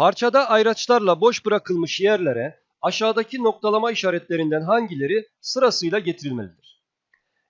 Parçada ayraçlarla boş bırakılmış yerlere aşağıdaki noktalama işaretlerinden hangileri sırasıyla getirilmelidir?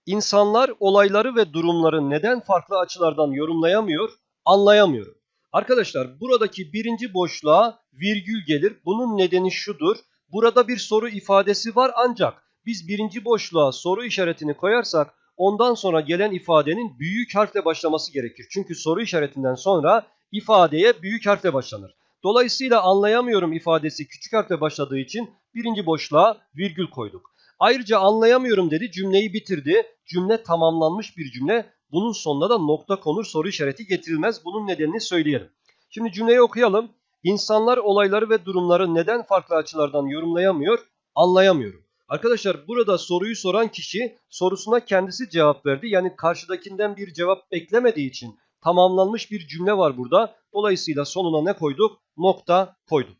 İnsanlar olayları ve durumları neden farklı açılardan yorumlayamıyor, anlayamıyor. Arkadaşlar buradaki birinci boşluğa virgül gelir. Bunun nedeni şudur. Burada bir soru ifadesi var ancak biz birinci boşluğa soru işaretini koyarsak ondan sonra gelen ifadenin büyük harfle başlaması gerekir. Çünkü soru işaretinden sonra ifadeye büyük harfle başlanır. Dolayısıyla anlayamıyorum ifadesi küçük harfle başladığı için birinci boşluğa virgül koyduk. Ayrıca anlayamıyorum dedi cümleyi bitirdi. Cümle tamamlanmış bir cümle. Bunun sonuna da nokta konur soru işareti getirilmez. Bunun nedenini söyleyelim. Şimdi cümleyi okuyalım. İnsanlar olayları ve durumları neden farklı açılardan yorumlayamıyor? Anlayamıyorum. Arkadaşlar burada soruyu soran kişi sorusuna kendisi cevap verdi. Yani karşıdakinden bir cevap beklemediği için tamamlanmış bir cümle var burada. Dolayısıyla sonuna ne koyduk? Nokta koyduk.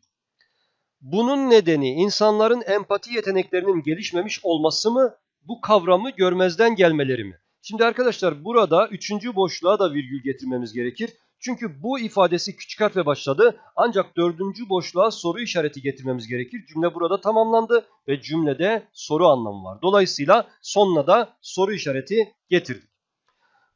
Bunun nedeni insanların empati yeteneklerinin gelişmemiş olması mı? Bu kavramı görmezden gelmeleri mi? Şimdi arkadaşlar burada üçüncü boşluğa da virgül getirmemiz gerekir. Çünkü bu ifadesi küçük harfle başladı. Ancak dördüncü boşluğa soru işareti getirmemiz gerekir. Cümle burada tamamlandı ve cümlede soru anlamı var. Dolayısıyla sonuna da soru işareti getirdik.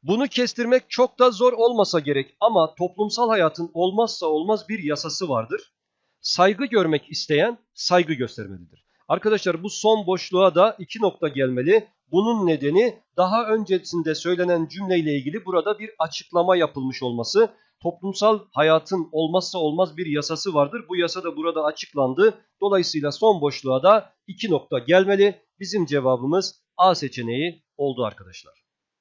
Bunu kestirmek çok da zor olmasa gerek ama toplumsal hayatın olmazsa olmaz bir yasası vardır. Saygı görmek isteyen saygı göstermelidir. Arkadaşlar bu son boşluğa da iki nokta gelmeli. Bunun nedeni daha öncesinde söylenen cümleyle ilgili burada bir açıklama yapılmış olması. Toplumsal hayatın olmazsa olmaz bir yasası vardır. Bu yasa da burada açıklandı. Dolayısıyla son boşluğa da iki nokta gelmeli. Bizim cevabımız A seçeneği oldu arkadaşlar.